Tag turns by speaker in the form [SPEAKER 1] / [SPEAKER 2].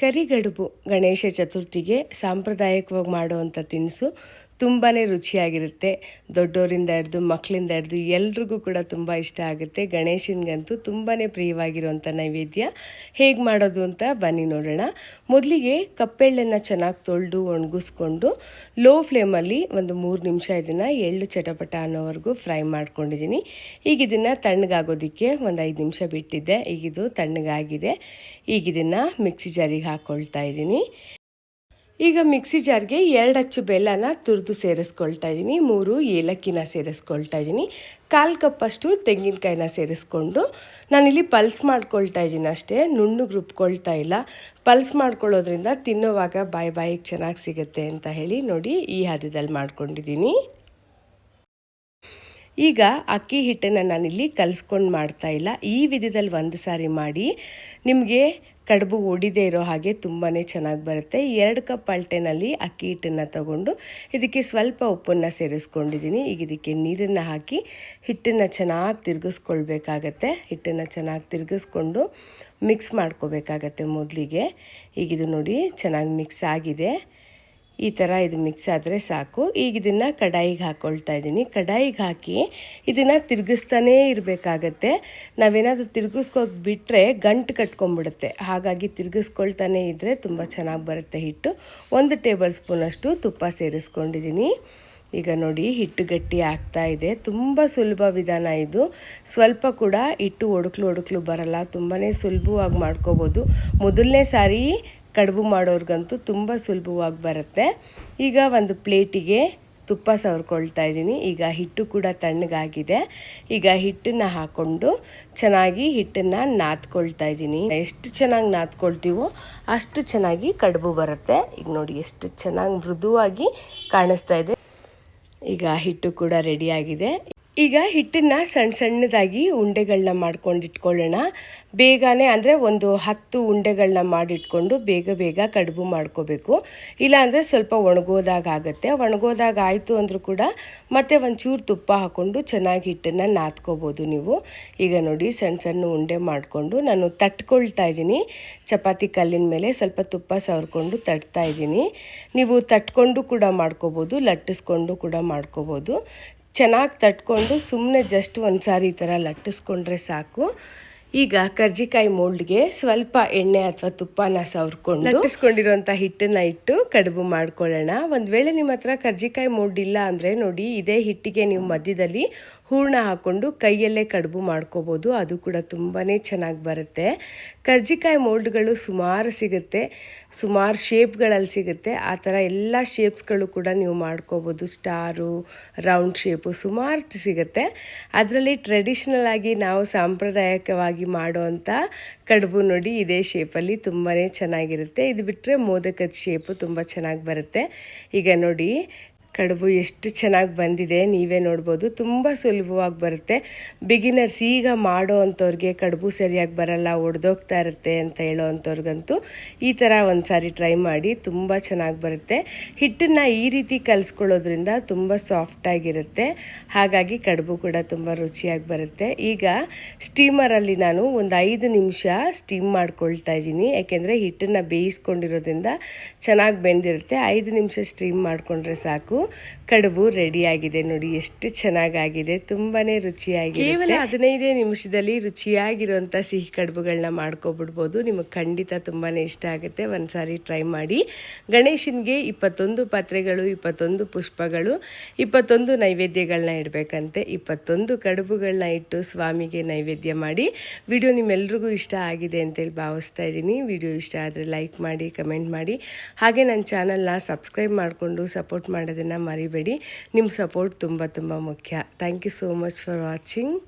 [SPEAKER 1] ಕರಿಗಡುಬು ಗಣೇಶ ಚತುರ್ಥಿಗೆ ಸಾಂಪ್ರದಾಯಿಕವಾಗಿ ಮಾಡುವಂಥ ತಿನಿಸು. ತುಂಬಾ ರುಚಿಯಾಗಿರುತ್ತೆ. ದೊಡ್ಡವರಿಂದ ಹಿಡ್ದು ಮಕ್ಕಳಿಂದ ಹಿಡ್ದು ಎಲ್ರಿಗೂ ಕೂಡ ತುಂಬ ಇಷ್ಟ ಆಗುತ್ತೆ. ಗಣೇಶನಿಗಂತೂ ತುಂಬಾ ಪ್ರಿಯವಾಗಿರುವಂಥ ನೈವೇದ್ಯ. ಹೇಗೆ ಮಾಡೋದು ಅಂತ ಬನ್ನಿ ನೋಡೋಣ. ಮೊದಲಿಗೆ ಕಪ್ಪೆಳ್ಳನ್ನು ಚೆನ್ನಾಗಿ ತೊಳೆದು, ಒಣಗಿಸ್ಕೊಂಡು, ಲೋ ಫ್ಲೇಮಲ್ಲಿ ಒಂದು ಮೂರು ನಿಮಿಷ ಇದನ್ನು ಎಳ್ಳು ಚಟಪಟ ಅನ್ನೋವರೆಗೂ ಫ್ರೈ ಮಾಡ್ಕೊಂಡಿದ್ದೀನಿ. ಈಗ ಇದನ್ನು ತಣ್ಣಗಾಗೋದಕ್ಕೆ ಒಂದು ಐದು ನಿಮಿಷ ಬಿಟ್ಟಿದ್ದೆ. ಈಗಿದು ತಣ್ಣಗಾಗಿದೆ. ಈಗ ಇದನ್ನು ಮಿಕ್ಸಿ ಜಾರಿಗೆ ಹಾಕ್ಕೊಳ್ತಾ ಇದ್ದೀನಿ. ಈಗ ಮಿಕ್ಸಿ ಜಾರ್ಗೆ ಎರಡು ಅಚ್ಚು ಬೆಲ್ಲನ ತುರಿದು ಸೇರಿಸ್ಕೊಳ್ತಾ ಇದ್ದೀನಿ ಮೂರು ಏಲಕ್ಕಿನ ಸೇರಿಸ್ಕೊಳ್ತಾ ಇದ್ದೀನಿ ಕಾಲು ಕಪ್ಪಷ್ಟು ತೆಂಗಿನಕಾಯಿನ ಸೇರಿಸ್ಕೊಂಡು ನಾನಿಲ್ಲಿ ಪಲ್ಸ್ ಮಾಡ್ಕೊಳ್ತಾ ಇದ್ದೀನಿ ಅಷ್ಟೇ ನುಣ್ಣಗೆ ರುಬ್ಕೊಳ್ತಾ ಇಲ್ಲ. ಪಲ್ಸ್ ಮಾಡ್ಕೊಳ್ಳೋದ್ರಿಂದ ತಿನ್ನೋವಾಗ ಬಾಯಿ ಬಾಯಿಗೆ ಚೆನ್ನಾಗಿ ಸಿಗುತ್ತೆ ಅಂತ ಹೇಳಿ ನೋಡಿ ಈ ಹದದಲ್ಲಿ ಮಾಡ್ಕೊಂಡಿದ್ದೀನಿ ಈಗ ಅಕ್ಕಿ ಹಿಟ್ಟನ್ನು ನಾನಿಲ್ಲಿ ಕಲಿಸ್ಕೊಂಡು ಮಾಡ್ತಾ ಇಲ್ಲ. ಈ ವಿಧದಲ್ಲಿ ಒಂದು ಸಾರಿ ಮಾಡಿ ನಿಮಗೆ ಕಡುಬು ಒಡಿದೇ ಇರೋ ಹಾಗೆ ತುಂಬಾ ಚೆನ್ನಾಗಿ ಬರುತ್ತೆ. ಎರಡು ಕಪ್ ಅಳ್ಟೆನಲ್ಲಿ ಅಕ್ಕಿ ಹಿಟ್ಟನ್ನು ತಗೊಂಡು ಇದಕ್ಕೆ ಸ್ವಲ್ಪ ಉಪ್ಪನ್ನು ಸೇರಿಸ್ಕೊಂಡಿದ್ದೀನಿ. ಈಗ ಇದಕ್ಕೆ ನೀರನ್ನು ಹಾಕಿ ಹಿಟ್ಟನ್ನು ಚೆನ್ನಾಗಿ ತಿರುಗಿಸ್ಕೊಳ್ಬೇಕಾಗತ್ತೆ. ಹಿಟ್ಟನ್ನು ಚೆನ್ನಾಗಿ ತಿರುಗಿಸ್ಕೊಂಡು ಮಿಕ್ಸ್ ಮಾಡ್ಕೋಬೇಕಾಗತ್ತೆ ಮೊದಲಿಗೆ. ಈಗ ಇದು ನೋಡಿ ಚೆನ್ನಾಗಿ ಮಿಕ್ಸ್ ಆಗಿದೆ. ಈ ಥರ ಇದು ಮಿಕ್ಸ್ ಆದರೆ ಸಾಕು. ಈಗ ಇದನ್ನು ಕಡಾಯಿಗೆ ಹಾಕ್ಕೊಳ್ತಾ ಇದ್ದೀನಿ. ಕಡಾಯಿಗೆ ಹಾಕಿ ಇದನ್ನು ತಿರುಗಿಸ್ತಾನೇ ಇರಬೇಕಾಗತ್ತೆ. ನಾವೇನಾದರೂ ತಿರುಗಿಸ್ಕೋದು ಬಿಟ್ಟರೆ ಗಂಟು ಕಟ್ಕೊಂಡ್ಬಿಡುತ್ತೆ ಹಾಗಾಗಿ ತಿರುಗಿಸ್ಕೊಳ್ತಾನೇ ಇದ್ದರೆ ತುಂಬ ಚೆನ್ನಾಗಿ ಬರುತ್ತೆ ಹಿಟ್ಟು. ಒಂದು ಟೇಬಲ್ ಸ್ಪೂನಷ್ಟು ತುಪ್ಪ ಸೇರಿಸ್ಕೊಂಡಿದ್ದೀನಿ. ಈಗ ನೋಡಿ ಹಿಟ್ಟು ಗಟ್ಟಿ ಆಗ್ತಾ ಇದೆ. ತುಂಬ ಸುಲಭ ವಿಧಾನ ಇದು. ಸ್ವಲ್ಪ ಕೂಡ ಹಿಟ್ಟು ಒಡಕ್ಲು ಒಡಕ್ಲು ಬರಲ್ಲ. ತುಂಬಾ ಸುಲಭವಾಗಿ ಮಾಡ್ಕೋಬೋದು. ಮೊದಲನೇ ಸಾರಿ ಕಡುಬು ಮಾಡೋರ್ಗಂತೂ ತುಂಬ ಸುಲಭವಾಗಿ ಬರುತ್ತೆ. ಈಗ ಒಂದು ಪ್ಲೇಟಿಗೆ ತುಪ್ಪ ಸವರ್ಕೊಳ್ತಾ ಇದ್ದೀನಿ. ಈಗ ಹಿಟ್ಟು ಕೂಡ ತಣ್ಣಗಾಗಿದೆ. ಈಗ ಹಿಟ್ಟನ್ನು ಹಾಕ್ಕೊಂಡು ಚೆನ್ನಾಗಿ ಹಿಟ್ಟನ್ನು ನಾದ್ಕೊಳ್ತಾ ಇದ್ದೀನಿ. ಎಷ್ಟು ಚೆನ್ನಾಗಿ ನಾದ್ಕೊಳ್ತೀವೋ ಅಷ್ಟು ಚೆನ್ನಾಗಿ ಕಡುಬು ಬರುತ್ತೆ. ಈಗ ನೋಡಿ ಎಷ್ಟು ಚೆನ್ನಾಗಿ ಮೃದುವಾಗಿ ಕಾಣಿಸ್ತಾ ಇದೆ. ಈಗ ಹಿಟ್ಟು ಕೂಡ ರೆಡಿಯಾಗಿದೆ ಈಗ ಹಿಟ್ಟನ್ನು ಸಣ್ಣ ಸಣ್ಣದಾಗಿ ಉಂಡೆಗಳನ್ನ ಮಾಡ್ಕೊಂಡು ಇಟ್ಕೊಳ್ಳೋಣ. ಬೇಗನೆ ಅಂದರೆ ಒಂದು ಹತ್ತು ಉಂಡೆಗಳನ್ನ ಮಾಡಿಟ್ಕೊಂಡು ಬೇಗ ಬೇಗ ಕಡುಬು ಮಾಡ್ಕೋಬೇಕು. ಇಲ್ಲಾಂದರೆ ಸ್ವಲ್ಪ ಒಣಗೋದಾಗ ಆಗುತ್ತೆ. ಒಣಗೋದಾಗ ಆಯಿತು ಅಂದರೂ ಕೂಡ ಮತ್ತೆ ಒಂಚೂರು ತುಪ್ಪ ಹಾಕ್ಕೊಂಡು ಚೆನ್ನಾಗಿ ಹಿಟ್ಟನ್ನು ನಾದ್ಕೋಬೋದು ನೀವು. ಈಗ ನೋಡಿ ಸಣ್ಣ ಸಣ್ಣ ಉಂಡೆ ಮಾಡಿಕೊಂಡು ನಾನು ತಟ್ಕೊಳ್ತಾ ಇದ್ದೀನಿ. ಚಪಾತಿ ಕಲ್ಲಿನ ಮೇಲೆ ಸ್ವಲ್ಪ ತುಪ್ಪ ಸವರ್ಕೊಂಡು ತಟ್ತಾ ಇದ್ದೀನಿ. ನೀವು ತಟ್ಕೊಂಡು ಕೂಡ ಮಾಡ್ಕೋಬೋದು, ಲಟ್ಟಿಸ್ಕೊಂಡು ಕೂಡ ಮಾಡ್ಕೋಬೋದು. ಚೆನ್ನಾಗಿ ತಟ್ಕೊಂಡು ಸುಮ್ಮನೆ ಜಸ್ಟ್ ಒಂದು ಸಾರಿ ಈ ಥರ ಲಟ್ಟಿಸ್ಕೊಂಡ್ರೆ ಸಾಕು. ಈಗ ಕರ್ಜಿಕಾಯಿ ಮೋಲ್ಡ್ಗೆ ಸ್ವಲ್ಪ ಎಣ್ಣೆ ಅಥವಾ ತುಪ್ಪನ ಸವರ್ಕೊಂಡು ಲಟ್ಟಿಸ್ಕೊಂಡಿರುವಂಥ ಹಿಟ್ಟನ್ನ ಇಟ್ಟು ಕಡುಬು ಮಾಡ್ಕೊಳ್ಳೋಣ. ಒಂದು ವೇಳೆ ನಿಮ್ಮ ಹತ್ರ ಕರ್ಜಿಕಾಯಿ ಮೋಲ್ಡ್ ಇಲ್ಲ ಅಂದರೆ ನೋಡಿ, ಇದೇ ಹಿಟ್ಟಿಗೆ ನೀವು ಮಧ್ಯದಲ್ಲಿ ಹೂರ್ಣ ಹಾಕ್ಕೊಂಡು ಕೈಯಲ್ಲೇ ಕಡುಬು ಮಾಡ್ಕೋಬೋದು. ಅದು ಕೂಡ ತುಂಬಾ ಚೆನ್ನಾಗಿ ಬರುತ್ತೆ. ಕರ್ಜಿಕಾಯಿ ಮೋಲ್ಡ್ಗಳು ಸುಮಾರು ಸಿಗುತ್ತೆ. ಸುಮಾರು ಶೇಪ್ಗಳಲ್ಲಿ ಸಿಗುತ್ತೆ. ಆ ಥರ ಎಲ್ಲ ಶೇಪ್ಸ್ಗಳು ಕೂಡ ನೀವು ಮಾಡ್ಕೋಬೋದು. ಸ್ಟಾರು, ರೌಂಡ್ ಶೇಪು ಸುಮಾರು ಸಿಗುತ್ತೆ. ಅದರಲ್ಲಿ ಟ್ರೆಡಿಷ್ನಲ್ ಆಗಿ ನಾವು ಸಾಂಪ್ರದಾಯಿಕವಾಗಿ ಮಾಡುವಂಥ ಕಡುಬು ನೋಡಿ ಇದೇ ಶೇಪಲ್ಲಿ ತುಂಬಾ ಚೆನ್ನಾಗಿರುತ್ತೆ. ಇದು ಬಿಟ್ಟರೆ ಮೋದಕದ ಶೇಪು ತುಂಬ ಚೆನ್ನಾಗಿ ಬರುತ್ತೆ. ಈಗ ನೋಡಿ ಕಡುಬು ಎಷ್ಟು ಚೆನ್ನಾಗಿ ಬಂದಿದೆ, ನೀವೇ ನೋಡ್ಬೋದು. ತುಂಬ ಸುಲಭವಾಗಿ ಬರುತ್ತೆ. ಬಿಗಿನರ್ಸ್ ಈಗ ಮಾಡೋ ಅಂಥವ್ರಿಗೆ ಕಡುಬು ಸರಿಯಾಗಿ ಬರಲ್ಲ, ಒಡೆದೋಗ್ತಾ ಇರುತ್ತೆ ಅಂತ ಹೇಳೋ ಅಂಥವ್ರಿಗಂತೂ ಈ ಥರ ಒಂದು ಸಾರಿ ಟ್ರೈ ಮಾಡಿ ತುಂಬ ಚೆನ್ನಾಗಿ ಬರುತ್ತೆ. ಹಿಟ್ಟನ್ನು ಈ ರೀತಿ ಕಲಿಸ್ಕೊಳ್ಳೋದ್ರಿಂದ ತುಂಬ ಸಾಫ್ಟಾಗಿರುತ್ತೆ ಹಾಗಾಗಿ ಕಡುಬು ಕೂಡ ತುಂಬ ರುಚಿಯಾಗಿ ಬರುತ್ತೆ. ಈಗ ಸ್ಟೀಮರಲ್ಲಿ ನಾನು ಒಂದು ಐದು ನಿಮಿಷ ಸ್ಟೀಮ್ ಮಾಡ್ಕೊಳ್ತಾ ಇದ್ದೀನಿ. ಯಾಕೆಂದರೆ ಹಿಟ್ಟನ್ನು ಬೇಯಿಸ್ಕೊಂಡಿರೋದ್ರಿಂದ ಚೆನ್ನಾಗಿ ಬೆಂದಿರುತ್ತೆ. ಐದು ನಿಮಿಷ ಸ್ಟೀಮ್ ಮಾಡಿಕೊಂಡ್ರೆ ಸಾಕು. ಕಡುಬು ರೆಡಿಯಾಗಿದೆ ನೋಡಿ, ಎಷ್ಟು ಚೆನ್ನಾಗಾಗಿದೆ ತುಂಬಾ ರುಚಿಯಾಗಿದೆ ಕೇವಲ ಹದಿನೈದೇ ನಿಮಿಷದಲ್ಲಿ ರುಚಿಯಾಗಿರುವಂಥ ಸಿಹಿ ಕಡುಬುಗಳನ್ನ ಮಾಡ್ಕೊಬಿಡ್ಬೋದು. ನಿಮಗೆ ಖಂಡಿತ ತುಂಬಾ ಇಷ್ಟ ಆಗುತ್ತೆ. ಒಂದ್ಸಾರಿ ಟ್ರೈ ಮಾಡಿ. ಗಣೇಶನಿಗೆ ಇಪ್ಪತ್ತೊಂದು ಪಾತ್ರೆಗಳು, ಇಪ್ಪತ್ತೊಂದು ಪುಷ್ಪಗಳು, ಇಪ್ಪತ್ತೊಂದು ನೈವೇದ್ಯಗಳನ್ನ ಇಡಬೇಕಂತೆ. ಇಪ್ಪತ್ತೊಂದು ಕಡುಬುಗಳನ್ನ ಇಟ್ಟು ಸ್ವಾಮಿಗೆ ನೈವೇದ್ಯ ಮಾಡಿ. ವಿಡಿಯೋ ನಿಮ್ಮೆಲ್ರಿಗೂ ಇಷ್ಟ ಆಗಿದೆ ಅಂತೇಳಿ ಭಾವಿಸ್ತಾ ಇದ್ದೀನಿ. ವಿಡಿಯೋ ಇಷ್ಟ ಆದರೆ ಲೈಕ್ ಮಾಡಿ, ಕಮೆಂಟ್ ಮಾಡಿ. ಹಾಗೆ ನನ್ನ ಚಾನಲ್ನ ಸಬ್ಸ್ಕ್ರೈಬ್ ಮಾಡಿಕೊಂಡು ಸಪೋರ್ಟ್ ಮಾಡೋದನ್ನು ಮರಿಬೇಡಿ. ನಿಮ್ಮ ಸಪೋರ್ಟ್ ತುಂಬ ತುಂಬ ಮುಖ್ಯ. Thank you so much for watching